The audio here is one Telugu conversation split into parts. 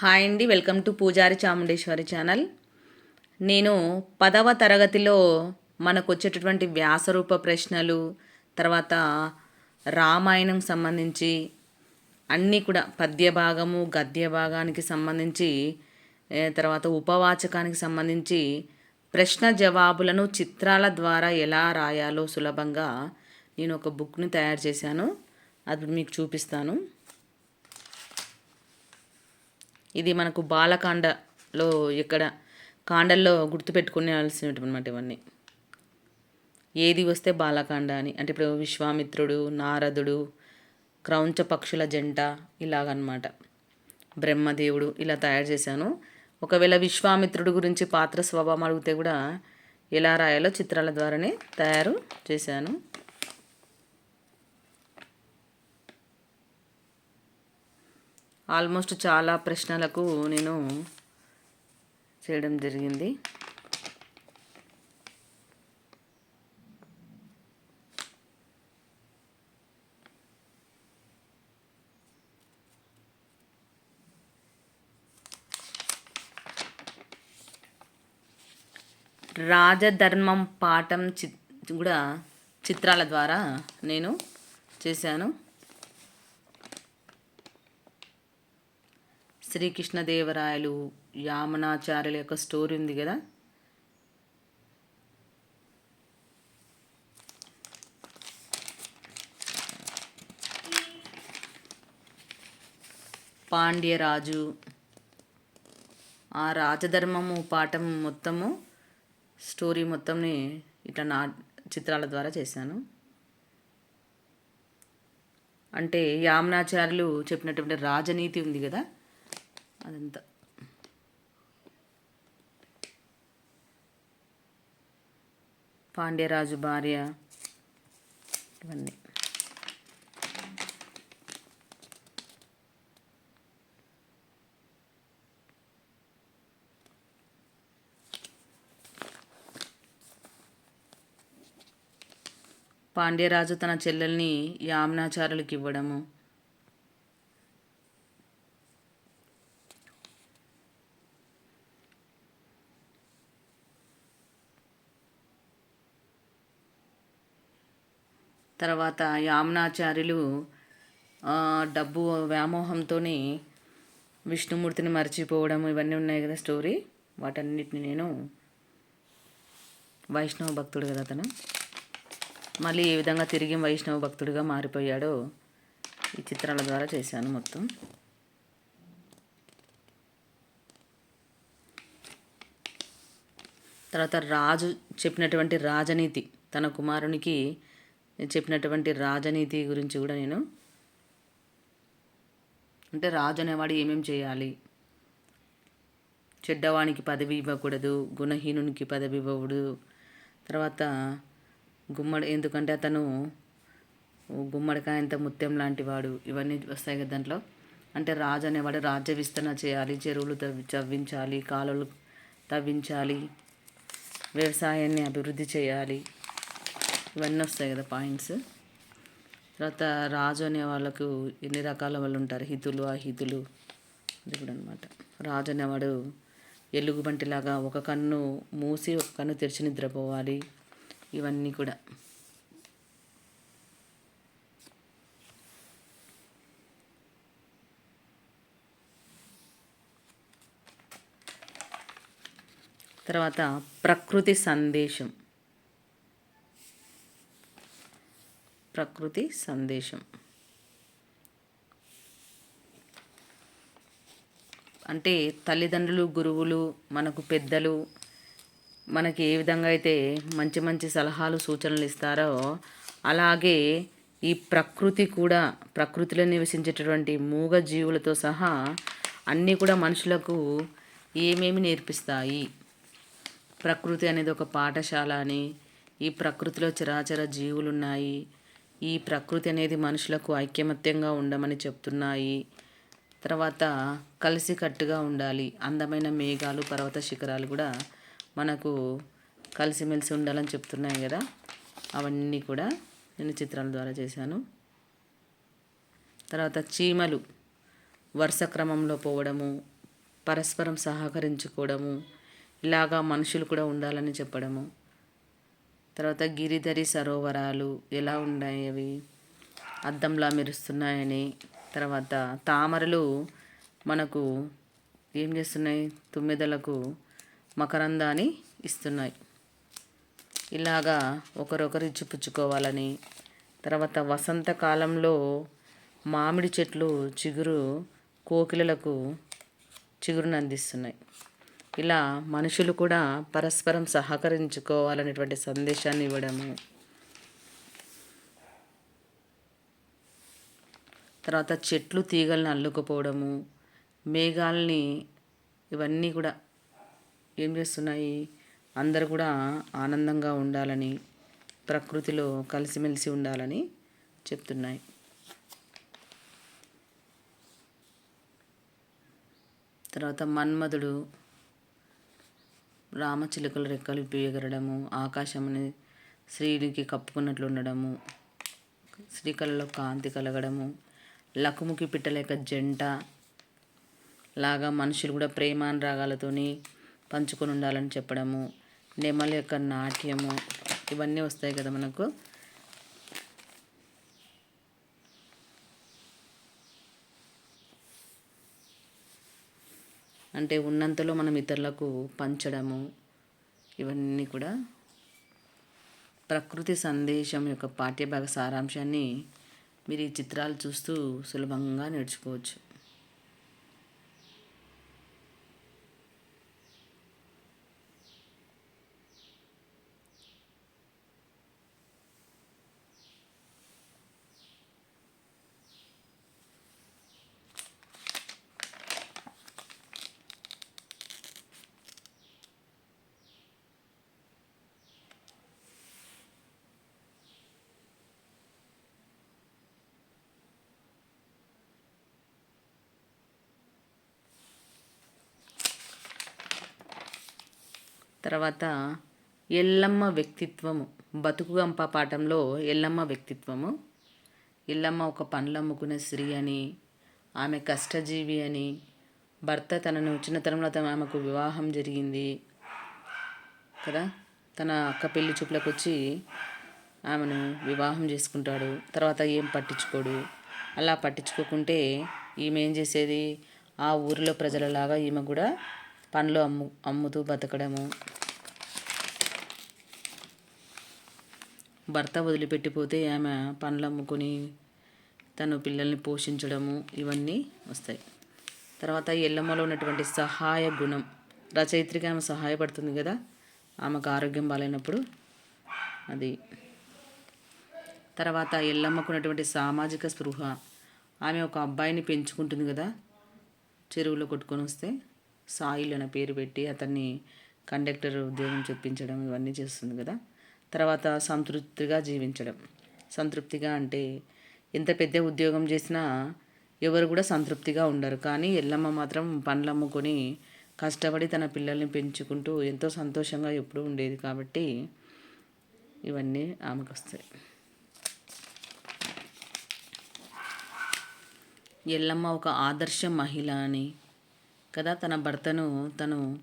హాయ్ అండి వెల్కమ్ టు పూజారి చాముండేశ్వరి ఛానల్. నేను పదవ తరగతిలో మనకు వచ్చేటటువంటి వ్యాసరూప ప్రశ్నలు తర్వాత రామాయణం సంబంధించి అన్నీ కూడా పద్య భాగము గద్య భాగానికి సంబంధించి తర్వాత ఉపవాచకానికి సంబంధించి ప్రశ్న జవాబులను చిత్రాల ద్వారా ఎలా రాయాలో సులభంగా నేను ఒక బుక్ని తయారు చేశాను. అది మీకు చూపిస్తాను. ఇది మనకు బాలకాండలో ఇక్కడ కాండల్లో గుర్తుపెట్టుకునేవలసినటువంటి ఇవన్నీ. ఏది వస్తే బాలకాండ అని. అంటే ఇప్పుడు విశ్వామిత్రుడు నారదుడు క్రౌంచ పక్షుల జంట ఇలాగనమాట బ్రహ్మదేవుడు ఇలా తయారు చేశాను. ఒకవేళ విశ్వామిత్రుడు గురించి పాత్ర స్వభావం అడిగితే కూడా ఎలా రాయాలో చిత్రాల ద్వారానే తయారు చేశాను. ఆల్మోస్ట్ చాలా ప్రశ్నలకు నేను చేయడం జరిగింది. రాజధర్మం పాఠం చి కూడా చిత్రాల ద్వారా నేను చేశాను. శ్రీకృష్ణదేవరాయలు యామనాచార్యుల యొక్క స్టోరీ ఉంది కదా? పాండ్యరాజు. ఆ రాజధర్మము పాఠం మొత్తము స్టోరీ మొత్తంని ఇట్లా నా చిత్రాల ద్వారా చేశాను. అంటే యామనాచార్యులు చెప్పినటువంటి రాజనీతి ఉంది కదా? అదంతా. పాండ్యరాజు భార్య ఇవన్నీ. పాండ్యరాజు తన చెల్లెల్ని యామ్నాచారులకు ఇవ్వడము. తర్వాత యామ్నాచార్యులు డబ్బు వ్యామోహంతో విష్ణుమూర్తిని మర్చిపోవడం ఇవన్నీ ఉన్నాయి కదా స్టోరీ. వాటన్నిటిని నేను వైష్ణవ భక్తుడు కదా అతను. మళ్ళీ ఏ విధంగా తిరిగి వైష్ణవ భక్తుడిగా మారిపోయాడో ఈ చిత్రాల ద్వారా చేశాను మొత్తం. తర్వాత రాజు చెప్పినటువంటి రాజనీతి తన కుమారునికి చెప్పినటువంటి రాజనీతి గురించి కూడా నేను అంటే రాజు అనేవాడు ఏమేం చేయాలి? చెడ్డవానికి పదవి ఇవ్వకూడదు గుణహీనునికి పదవి ఇవ్వకూడదు. తర్వాత గుమ్మడి ఎందుకంటే అతను గుమ్మడికాయంత ముత్యం లాంటి వాడు ఇవన్నీ వస్తాయి కదా దాంట్లో. అంటే రాజు అనేవాడు రాజ్య విస్తరణ చేయాలి చెరువులు తవ్వి తవ్వించాలి కాలువలు తవ్వించాలి వ్యవసాయాన్ని అభివృద్ధి చేయాలి. ఇవన్నీ వస్తాయి కదా పాయింట్స్. తర్వాత రాజు అనే వాళ్ళకు ఎన్ని రకాల వాళ్ళు ఉంటారు? హితులు అహితులు దేవుడు అనమాట రాజు అనేవాడు ఎలుగుబంటిలాగా ఒక కన్ను మూసి ఒక కన్ను తెరిచి నిద్రపోవాలి. ఇవన్నీ కూడా. తర్వాత ప్రకృతి సందేశం. ప్రకృతి సందేశం. అంటే తల్లిదండ్రులు గురువులు మనకు పెద్దలు మనకి ఏ విధంగా అయితే మంచి మంచి సలహాలు సూచనలు ఇస్తారో అలాగే ఈ ప్రకృతి కూడా ప్రకృతిలో నివసించేటటువంటి మూగ జీవులతో సహా అన్నీ కూడా మనుషులకు ఏమేమి నేర్పిస్తాయి? ప్రకృతి అనేది ఒక పాఠశాల అని ఈ ప్రకృతిలో చరాచర జీవులు ఉన్నాయి ఈ ప్రకృతి అనేది మనుషులకు ఐక్యమత్యంగా ఉండమని చెప్తున్నాయి. తర్వాత కలిసికట్టుగా ఉండాలి. అందమైన మేఘాలు పర్వత శిఖరాలు కూడా మనకు కలిసిమెలిసి ఉండాలని చెప్తున్నాయి కదా. అవన్నీ కూడా నేను చిత్రాల ద్వారా చేశాను. తర్వాత చీమలు వరుస క్రమంలో పోవడము పరస్పరం సహకరించుకోవడము ఇలాగా మనుషులు కూడా ఉండాలని చెప్పడము. తర్వాత గిరిధరి సరోవరాలు ఎలా ఉన్నాయి అవి? అద్దంలా మెరుస్తున్నాయని తర్వాత తామరలు మనకు ఏం చేస్తున్నాయి? తుమ్మెదలకు మకరందాన్ని ఇస్తున్నాయి. ఇలాగా ఒకరొకరు ఇచ్చిపుచ్చుకోవాలని తర్వాత వసంతకాలంలో మామిడి చెట్లు చిగురు కోకిలలకు చిగురును అందిస్తున్నాయి. ఇలా మనుషులు కూడా పరస్పరం సహకరించుకోవాలనేటువంటి సందేశాన్ని ఇవ్వడము. తర్వాత చెట్లు తీగలను అల్లుకుపోవడము మేఘాలని ఇవన్నీ కూడా ఏం చేస్తున్నాయి? అందరు కూడా ఆనందంగా ఉండాలని ప్రకృతిలో కలిసిమెలిసి ఉండాలని చెప్తున్నాయి. తర్వాత మన్మధుడు రామచిలుకల రెక్కలు ఎగరడము ఆకాశముని శ్రీడికి కప్పుకున్నట్లు ఉండడము శ్రీకళలో కాంతి కలగడము లకుముకి పిట్టలేక జంట లాగా మనుషులు కూడా ప్రేమానురాగాలతోని పంచుకొని ఉండాలని చెప్పడము నెమల యొక్క నాట్యము ఇవన్నీ వస్తాయి కదా మనకు. అంటే ఉన్నంతలో మనం ఇతరులకు పంచడము ఇవన్నీ కూడా ప్రకృతి సందేశం యొక్క పాఠ్యభాగ సారాంశాన్ని మీరు ఈ చిత్రాలు చూస్తూ సులభంగా నేర్చుకోవచ్చు. తర్వాత ఎల్లమ్మ వ్యక్తిత్వము బతుకుగంప పాఠంలో ఎల్లమ్మ వ్యక్తిత్వము. ఎల్లమ్మ ఒక పండ్లు అమ్ముకునే స్త్రీ అని ఆమె కష్టజీవి అని భర్త తనను చిన్నతనంలో తన ఆమెకు వివాహం జరిగింది కదా. తన అక్క పెళ్ళి చూపులకు వచ్చి ఆమెను వివాహం చేసుకుంటాడు. తర్వాత ఏం పట్టించుకోడు. అలా పట్టించుకోకుంటే ఈమె ఏం చేసేది? ఆ ఊరిలో ప్రజలలాగా ఈమె కూడా పండ్లు అమ్ము అమ్ముతూ బతకడము. భర్త వదిలిపెట్టిపోతే ఆమె పండ్లు అమ్ముకొని తను పిల్లల్ని పోషించడము ఇవన్నీ వస్తాయి. తర్వాత ఎల్లమ్మలో ఉన్నటువంటి సహాయ గుణం. రచయిత్రికి ఆమె సహాయపడుతుంది కదా? ఆమెకు ఆరోగ్యం బాగాలేనప్పుడు అది. తర్వాత ఎల్లమ్మకు ఉన్నటువంటి సామాజిక స్పృహ. ఆమె ఒక అబ్బాయిని పెంచుకుంటుంది కదా? చెరువులో కొట్టుకొని వస్తే సాయిల్ అనే పేరు పెట్టి అతన్ని కండక్టర్ ఉద్యోగం చెప్పించడం ఇవన్నీ చేస్తుంది కదా? తర్వాత సంతృప్తిగా జీవించడం. సంతృప్తిగా అంటే ఎంత పెద్ద ఉద్యోగం చేసినా ఎవరు కూడా సంతృప్తిగా ఉండరు. కానీ ఎల్లమ్మ మాత్రం పండ్లు అమ్ముకొని కష్టపడి తన పిల్లల్ని పెంచుకుంటూ ఎంతో సంతోషంగా ఎప్పుడూ ఉండేది కాబట్టి ఇవన్నీ ఆమెకు వస్తాయి. ఎల్లమ్మ ఒక ఆదర్శ మహిళ అని కదా తన భర్తను తను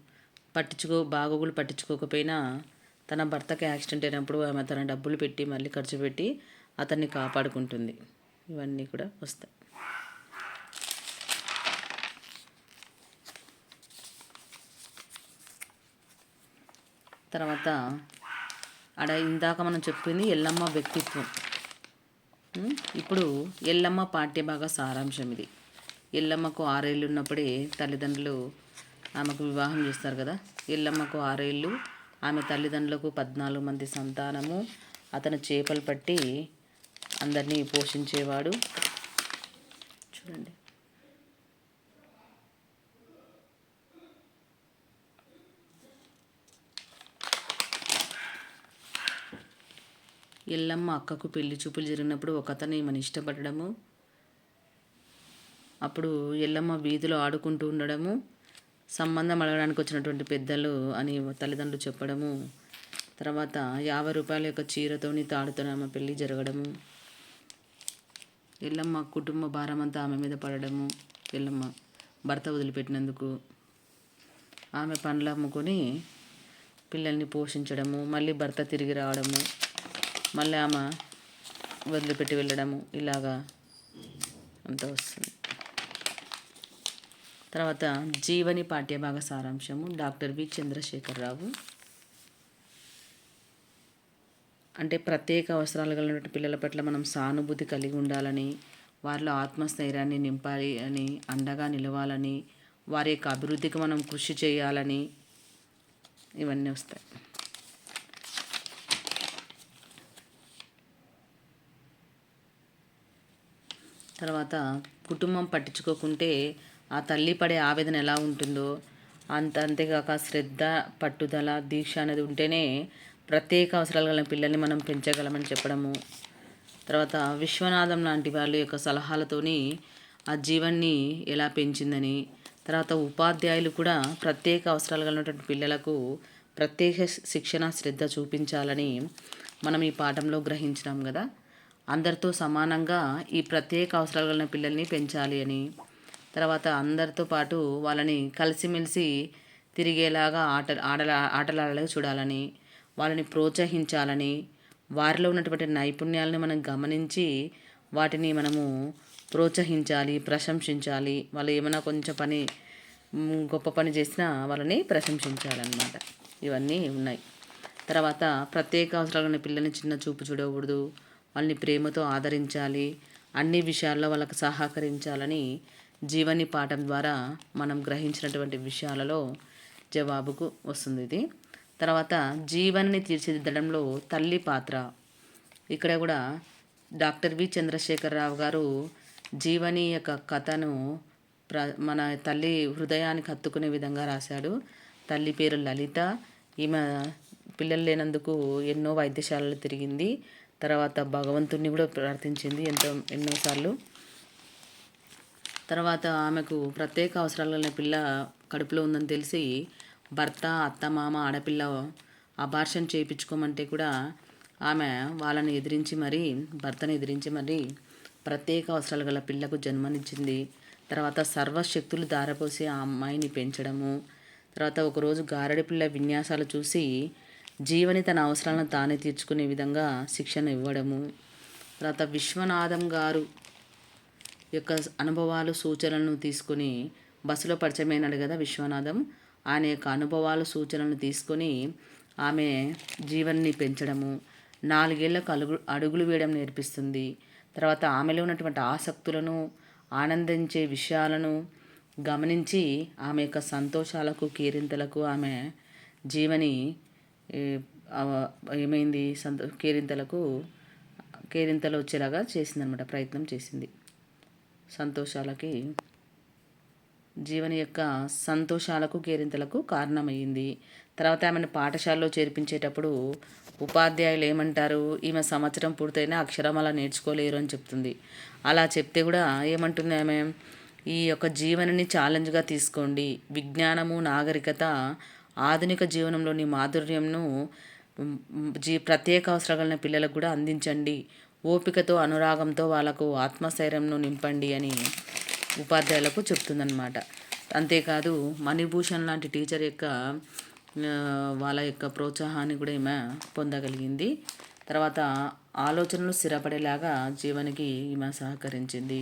పట్టించుకో బాగోగులు పట్టించుకోకపోయినా తన భర్తకి యాక్సిడెంట్ అయినప్పుడు ఆమె తన డబ్బులు పెట్టి మళ్ళీ ఖర్చు పెట్టి అతన్ని కాపాడుకుంటుంది. ఇవన్నీ కూడా వస్తాయి. తర్వాత అడ ఇందాక మనం చెప్పింది ఎల్లమ్మ వ్యక్తిత్వం. ఇప్పుడు ఎల్లమ్మ పాఠ్యభాగ సారాంశం ఇది. ఎల్లమ్మకు ఆరేళ్ళు ఉన్నప్పుడే తల్లిదండ్రులు ఆమెకు వివాహం చేస్తారు కదా. ఎల్లమ్మకు ఆరేళ్ళు ఆమె తల్లిదండ్రులకు పద్నాలుగు మంది సంతానము. అతను చేపలు పట్టి అందరినీ పోషించేవాడు. చూడండి. ఎల్లమ్మ అక్కకు పెళ్ళి చూపులు జరిగినప్పుడు ఒక అతను ఈమెను ఇష్టపడడము. అప్పుడు ఎల్లమ్మ వీధిలో ఆడుకుంటూ ఉండడము. సంబంధం అడగడానికి వచ్చినటువంటి పెద్దలు అని తల్లిదండ్రులు చెప్పడము తర్వాత యాభై రూపాయల యొక్క చీరతోని తాడుతోని ఆమె పెళ్ళి జరగడము ఎల్లమ్మ కుటుంబ భారం అంతా ఆమె మీద పడడము ఎల్లమ్మ భర్త వదిలిపెట్టినందుకు ఆమె పనులు అమ్ముకొని పిల్లల్ని పోషించడము మళ్ళీ భర్త తిరిగి రావడము మళ్ళీ ఆమె వదిలిపెట్టి వెళ్ళడము ఇలాగా అంత వస్తుంది. తర్వాత జీవని పాఠ్యభాగ సారాంశము డాక్టర్ వి. చంద్రశేఖరరావు. అంటే ప్రత్యేక అవసరాలు కలిగినటువంటి పిల్లల పట్ల మనం సానుభూతి కలిగి ఉండాలని వారిలో ఆత్మస్థైర్యాన్ని నింపాలి అని అండగా నిలవాలని వారి యొక్క అభివృద్ధికి మనం కృషి చేయాలని ఇవన్నీ వస్తాయి. తర్వాత కుటుంబం పట్టించుకోకుంటే ఆ తల్లి పడే ఆవేదన ఎలా ఉంటుందో అంత అంతేకాక శ్రద్ధ పట్టుదల దీక్ష అనేది ఉంటేనే ప్రత్యేక అవసరాలు గల పిల్లల్ని మనం పెంచగలమని చెప్పడము. తర్వాత విశ్వనాథం లాంటి వాళ్ళ యొక్క సలహాలతోని ఆ జీవన్ని ఎలా పెంచిందని తర్వాత ఉపాధ్యాయులు కూడా ప్రత్యేక అవసరాలు కలిగినటువంటి పిల్లలకు ప్రత్యేక శిక్షణ శ్రద్ధ చూపించాలని మనం ఈ పాఠంలో గ్రహించినాం కదా. అందరితో సమానంగా ఈ ప్రత్యేక అవసరాలు కలిగిన పిల్లల్ని పెంచాలి అని. తర్వాత అందరితో పాటు వాళ్ళని కలిసిమెలిసి తిరిగేలాగా ఆట ఆడల ఆటలాడలాగా చూడాలని వాళ్ళని ప్రోత్సహించాలని వారిలో ఉన్నటువంటి నైపుణ్యాలను మనం గమనించి వాటిని మనము ప్రోత్సహించాలి ప్రశంసించాలి. వాళ్ళు ఏమైనా కొంచెం పని గొప్ప పని చేసినా వాళ్ళని ప్రశంసించాలన్నమాట. ఇవన్నీ ఉన్నాయి. తర్వాత ప్రత్యేక అవసరాలు ఉన్న పిల్లల్ని చిన్న చూపు చూడకూడదు. వాళ్ళని ప్రేమతో ఆదరించాలి. అన్ని విషయాల్లో వాళ్ళకి సహకరించాలని జీవని పాఠం ద్వారా మనం గ్రహించినటువంటి విషయాలలో జవాబుకు వస్తుంది ఇది. తర్వాత జీవన్ని తీర్చిదిద్దడంలో తల్లి పాత్ర. ఇక్కడ కూడా డాక్టర్ వి చంద్రశేఖరరావు గారు జీవని యొక్క కథను ప్ర మన తల్లి హృదయానికి హత్తుకునే విధంగా రాశాడు. తల్లి పేరు లలిత. ఈమె పిల్లలు లేనందుకు ఎన్నో వైద్యశాలలు తిరిగింది. తర్వాత భగవంతుణ్ణి కూడా ప్రార్థించింది ఎంతో ఎన్నోసార్లు తర్వాత ఆమెకు ప్రత్యేక అవసరాలు గల పిల్ల కడుపులో ఉందని తెలిసి భర్త అత్త మామ ఆడపిల్ల అబార్షన్ చేయించుకోమంటే కూడా ఆమె వాళ్ళని ఎదిరించి మరీ భర్తను ఎదిరించి మరీ ప్రత్యేక అవసరాలు గల పిల్లకు జన్మనిచ్చింది. తర్వాత సర్వశక్తులు దారపోసి ఆ అమ్మాయిని పెంచడము. తర్వాత ఒకరోజు గారడి పిల్ల విన్యాసాలు చూసి జీవని తన అవసరాలను తానే తీర్చుకునే విధంగా శిక్షణ ఇవ్వడము. తర్వాత విశ్వనాథం గారు యొక్క అనుభవాలు సూచనలను తీసుకొని బస్సులో పరిచయమైనాడు కదా విశ్వనాథం. ఆయన యొక్క అనుభవాలు సూచనలను తీసుకొని ఆమె జీవన్ని పెంచడము నాలుగేళ్ళకు అలుగు అడుగులు వేయడం నేర్పిస్తుంది. తర్వాత ఆమెలో ఉన్నటువంటి ఆసక్తులను ఆనందించే విషయాలను గమనించి ఆమె యొక్క సంతోషాలకు కేరింతలకు ఆమె జీవని ఏమైంది? సంతో కేరింతలకు కేరింతలు వచ్చేలాగా చేసిందనమాట ప్రయత్నం చేసింది. సంతోషాలకి జీవని యొక్క సంతోషాలకు కేరింతలకు కారణమైంది తర్వాత ఆమెను పాఠశాలలో చేర్పించేటప్పుడు ఉపాధ్యాయులు ఏమంటారు? ఈమె సంవత్సరం పూర్తయినా అక్షరం అలా నేర్చుకోలేరు అని చెప్తుంది. అలా చెప్తే కూడా ఏమంటుంది ఆమె? ఈ యొక్క జీవనని ఛాలెంజ్గా తీసుకోండి. విజ్ఞానము నాగరికత ఆధునిక జీవనంలోని మాధుర్యంను జీ ప్రత్యేక అవసరాలు పిల్లలకు కూడా అందించండి. ఓపికతో అనురాగంతో వాళ్ళకు ఆత్మస్థైర్యంను నింపండి అని ఉపాధ్యాయులకు చెప్తుందన్నమాట. అంతేకాదు మణిభూషణ్ లాంటి టీచర్ యొక్క వాళ్ళ యొక్క ప్రోత్సాహాన్ని కూడా ఈమె పొందగలిగింది. తర్వాత ఆలోచనలు స్థిరపడేలాగా జీవనికి ఈమె సహకరించింది.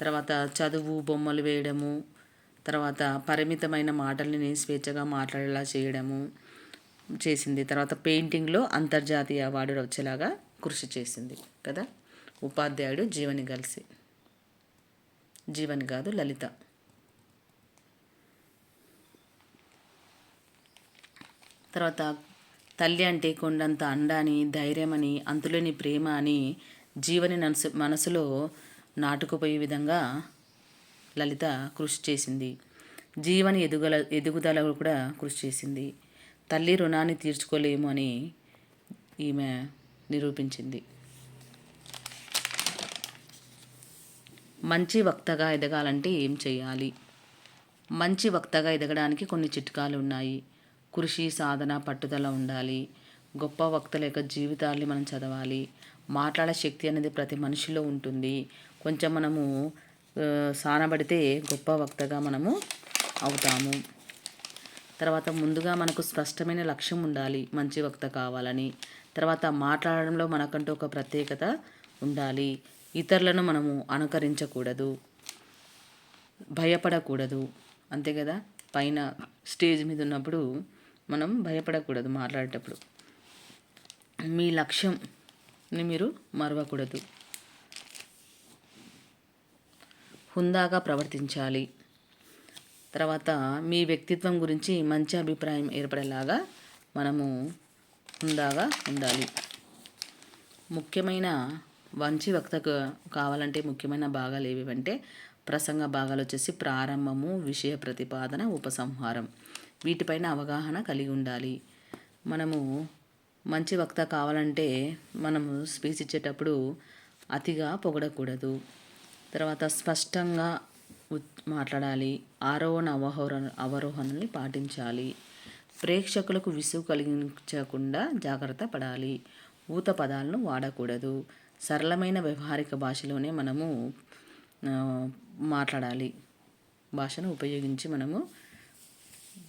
తర్వాత చదువు బొమ్మలు వేయడము తర్వాత పరిమితమైన మాటల్ని స్వేచ్ఛగా మాట్లాడేలా చేయడము చేసింది. తర్వాత పెయింటింగ్లో అంతర్జాతీయ అవార్డు వచ్చేలాగా కృషి చేసింది కదా? ఉపాధ్యాయుడు జీవని కలిసి. జీవన్ కాదు లలిత. తర్వాత తల్లి అంటే కొండంత అండాని ధైర్యమని అంతులేని ప్రేమ అని జీవని మనసు మనసులో నాటుకుపోయే విధంగా లలిత కృషి చేసింది. జీవని ఎదుగల ఎదుగుదల కూడా కృషి చేసింది. తల్లి రుణాన్ని తీర్చుకోలేము అని ఈమె నిరూపించింది. మంచి వక్తగా ఎదగాలంటే ఏం చేయాలి? మంచి వక్తగా ఎదగడానికి కొన్ని చిట్కాలు ఉన్నాయి. కృషి సాధన పట్టుదల ఉండాలి. గొప్ప వక్తల యొక్క జీవితాల్ని మనం చదవాలి. మాట్లాడే శక్తి అనేది ప్రతి మనిషిలో ఉంటుంది. కొంచెం మనము సానబడితే గొప్ప వక్తగా మనము అవుతాము. తర్వాత ముందుగా మనకు స్పష్టమైన లక్ష్యం ఉండాలి. మంచి వక్త కావాలని. తర్వాత మాట్లాడడంలో మనకంటూ ఒక ప్రత్యేకత ఉండాలి. ఇతరులను మనము అనుకరించకూడదు. భయపడకూడదు. అంతే కదా? పైన స్టేజ్ మీద ఉన్నప్పుడు మనం భయపడకూడదు మాట్లాడేటప్పుడు. మీ లక్ష్యంని మీరు మరవకూడదు. హుందాగా ప్రవర్తించాలి. తర్వాత మీ వ్యక్తిత్వం గురించి మంచి అభిప్రాయం ఏర్పడేలాగా మనము హుందాగా ఉండాలి. ముఖ్యమైన మంచి వక్తకు కావాలంటే ముఖ్యమైన భాగాలు ఏవివంటే ప్రసంగ భాగాలు వచ్చేసి ప్రారంభము విషయ ప్రతిపాదన ఉపసంహారం. వీటిపైన అవగాహన కలిగి ఉండాలి. మనము మంచి వక్త కావాలంటే మనము స్పీచ్ ఇచ్చేటప్పుడు అతిగా పొగడకూడదు. తర్వాత స్పష్టంగా మాట్లాడాలి. ఆరోహణ అవహోర అవరోహణని పాటించాలి. ప్రేక్షకులకు విసుగు కలిగించకుండా జాగ్రత్త పడాలి. ఊత పదాలను వాడకూడదు. సరళమైన వ్యవహారిక భాషలోనే మనము మాట్లాడాలి. భాషను ఉపయోగించి మనము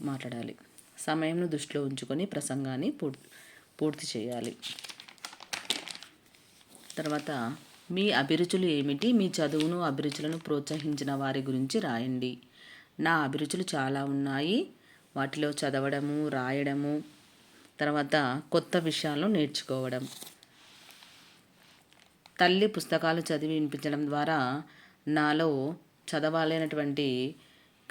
మాట్లాడాలి. సమయంను దృష్టిలో ఉంచుకొని ప్రసంగాన్ని పూర్తి పూర్తి చేయాలి. తర్వాత మీ అభిరుచులు ఏమిటి? మీ చదువును అభిరుచులను ప్రోత్సహించిన వారి గురించి రాయండి. నా అభిరుచులు చాలా ఉన్నాయి. వాటిలో చదవడము రాయడము తర్వాత కొత్త విషయాలను నేర్చుకోవడం. తల్లి పుస్తకాలు చదివి వినిపించడం ద్వారా నాలో చదవాలైనటువంటి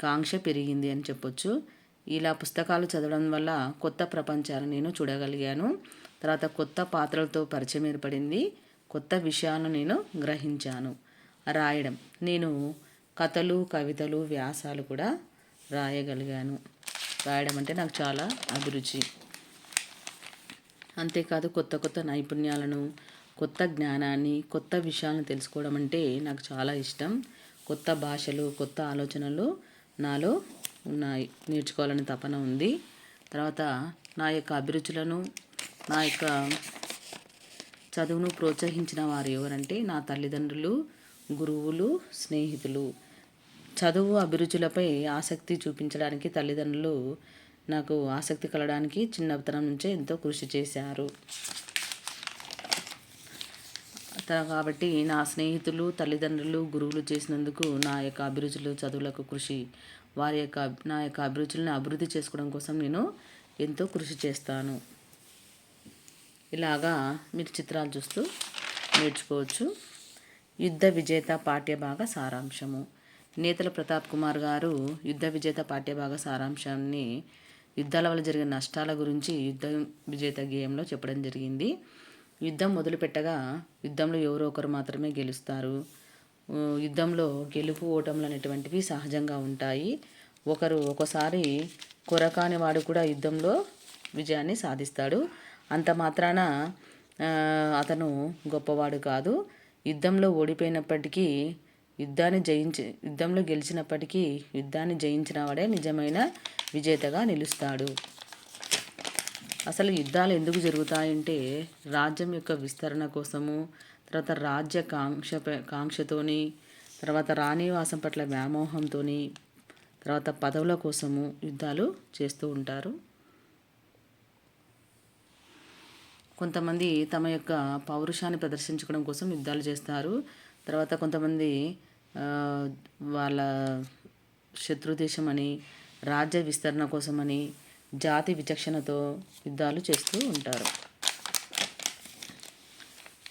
కాంక్ష పెరిగింది అని చెప్పొచ్చు. ఇలా పుస్తకాలు చదవడం వల్ల కొత్త ప్రపంచాలను నేను చూడగలిగాను. తర్వాత కొత్త పాత్రలతో పరిచయం ఏర్పడింది. కొత్త విషయాలను నేను గ్రహించాను. రాయడం. నేను కథలు కవితలు వ్యాసాలు కూడా రాయగలిగాను. రాయడం అంటే నాకు చాలా అభిరుచి. అంతేకాదు కొత్త కొత్త నైపుణ్యాలను కొత్త జ్ఞానాన్ని కొత్త విషయాలను తెలుసుకోవడం అంటే నాకు చాలా ఇష్టం. కొత్త భాషలు కొత్త ఆలోచనలు నాలో ఉన్నాయి. నేర్చుకోవాలని తపన ఉంది. తర్వాత నా యొక్క అభిరుచులను నా యొక్క చదువును ప్రోత్సహించిన వారు ఎవరంటే నా తల్లిదండ్రులు గురువులు స్నేహితులు. చదువు అభిరుచులపై ఆసక్తి చూపించడానికి తల్లిదండ్రులు నాకు ఆసక్తి కలడానికి చిన్నతనం నుంచే ఎంతో కృషి చేశారు. కాబట్టి నా స్నేహితులు తల్లిదండ్రులు గురువులు చేసినందుకు నా యొక్క అభిరుచులు చదువులకు కృషి వారి యొక్క నా యొక్క అభిరుచులను అభివృద్ధి చేసుకోవడం కోసం నేను ఎంతో కృషి చేస్తాను. ఇలాగా మీరు చిత్రాలు చూస్తూ నేర్చుకోవచ్చు. యుద్ధ విజేత పాఠ్యభాగ సారాంశము. నేతల ప్రతాప్ కుమార్ గారు యుద్ధ విజేత పాఠ్యభాగ సారాంశాన్ని యుద్ధాల వల్ల జరిగిన నష్టాల గురించి యుద్ధ విజేత గేయంలో చెప్పడం జరిగింది. యుద్ధం మొదలుపెట్టగా యుద్ధంలో ఎవరో ఒకరు మాత్రమే గెలుస్తారు. యుద్ధంలో గెలుపు ఓటములు అనేటువంటివి సహజంగా ఉంటాయి. ఒకరు ఒకసారి కొరకాని వాడు కూడా యుద్ధంలో విజయాన్ని సాధిస్తాడు. అంత మాత్రాన అతను గొప్పవాడు కాదు. యుద్ధంలో ఓడిపోయినప్పటికీ యుద్ధాన్ని జయించి యుద్ధంలో గెలిచినప్పటికీ యుద్ధాన్ని జయించిన వాడే నిజమైన విజేతగా నిలుస్తాడు. అసలు యుద్ధాలు ఎందుకు జరుగుతాయంటే రాజ్యం యొక్క విస్తరణ కోసము తర్వాత రాజ్య కాంక్ష కాంక్షతోని తర్వాత రాణివాసం పట్ల వ్యామోహంతో తర్వాత పదవుల కోసము యుద్ధాలు చేస్తూ ఉంటారు. కొంతమంది తమ యొక్క పౌరుషాన్ని ప్రదర్శించుకోవడం కోసం యుద్ధాలు చేస్తారు. తర్వాత కొంతమంది వాళ్ళ వాళ్ళ శత్రుదేశం అని రాజ్య విస్తరణ కోసమని జాతి విచక్షణతో యుద్ధాలు చేస్తూ ఉంటారు.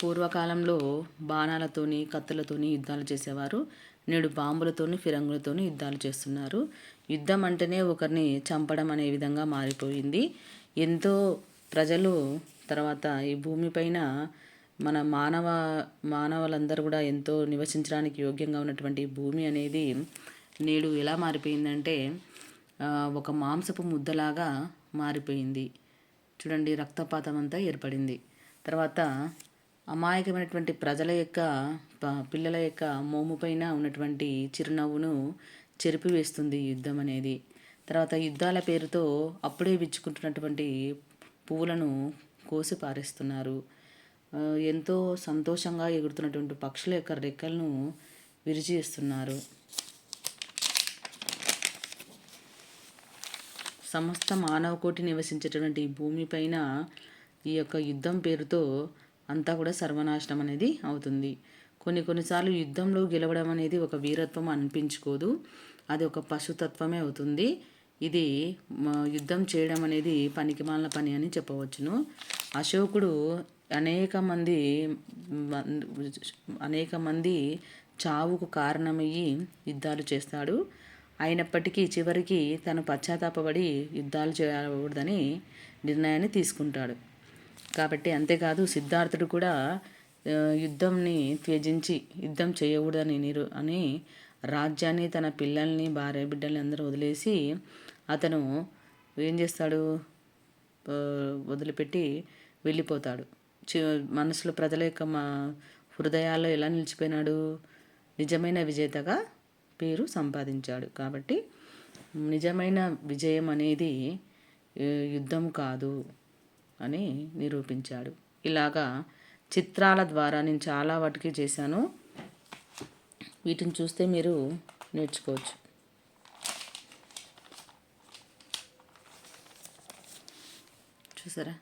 పూర్వకాలంలో బాణాలతోని కత్తులతోని యుద్ధాలు చేసేవారు. నేడు బాంబులతోని ఫిరంగులతోని యుద్ధాలు చేస్తున్నారు. యుద్ధం అంటేనే ఒకరిని చంపడం అనే విధంగా మారిపోయింది. ఎంతో ప్రజలు తర్వాత ఈ భూమిపైన మన మానవ మానవులందరూ కూడా ఎంతో నివసించడానికి యోగ్యంగా ఉన్నటువంటి భూమి అనేది నేడు ఎలా మారిపోయిందంటే ఒక మాంసపు ముద్దలాగా మారిపోయింది. చూడండి రక్తపాతం అంతా ఏర్పడింది. తర్వాత అమాయకమైనటువంటి ప్రజల యొక్క ప- పిల్లల యొక్క మోము పైన ఉన్నటువంటి చిరునవ్వును చెరిపివేస్తుంది యుద్ధం అనేది. తర్వాత యుద్ధాల పేరుతో అప్పుడే విచ్చుకుంటున్నటువంటి పువ్వులను కోసి పారేస్తున్నారు. ఎంతో సంతోషంగా ఎగురుతున్నటువంటి పక్షుల యొక్క రెక్కలను విరిచేస్తున్నారు సమస్త మానవ కోటి నివసించేటువంటి ఈ భూమిపైన ఈ యొక్క యుద్ధం పేరుతో అంతా కూడా సర్వనాశనం అనేది అవుతుంది. కొన్ని కొన్నిసార్లు యుద్ధంలో గెలవడం అనేది ఒక వీరత్వం అనిపించుకోదు. అది ఒక పశుతత్వమే అవుతుంది. ఇది యుద్ధం చేయడం అనేది పనికిమాలిన పని అని చెప్పవచ్చును. అశోకుడు అనేక మంది అనేక మంది చావుకు కారణమయ్యి యుద్ధాలు చేస్తాడు. అయినప్పటికీ చివరికి తను పశ్చాత్తాపడి యుద్ధాలు చేయకూడదని నిర్ణయాన్ని తీసుకుంటాడు. కాబట్టి అంతేకాదు సిద్ధార్థుడు కూడా యుద్ధంని త్యజించి యుద్ధం చేయకూడదని నిరు అని రాజ్యాన్ని తన పిల్లల్ని భార్య బిడ్డల్ని అందరూ వదిలేసి అతను ఏం చేస్తాడు? వదిలిపెట్టి వెళ్ళిపోతాడు. మనసులో ప్రజల యొక్క మా హృదయాల్లో ఎలా నిలిచిపోయినాడు? నిజమైన విజేతగా పేరు సంపాదించాడు. కాబట్టి నిజమైన విజయం అనేది యుద్ధం కాదు అని నిరూపించాడు. ఇలాగా చిత్రాల ద్వారా నేను చాలా వాటికి చేశాను. వీటిని చూస్తే మీరు నేర్చుకోవచ్చు. చూసారా?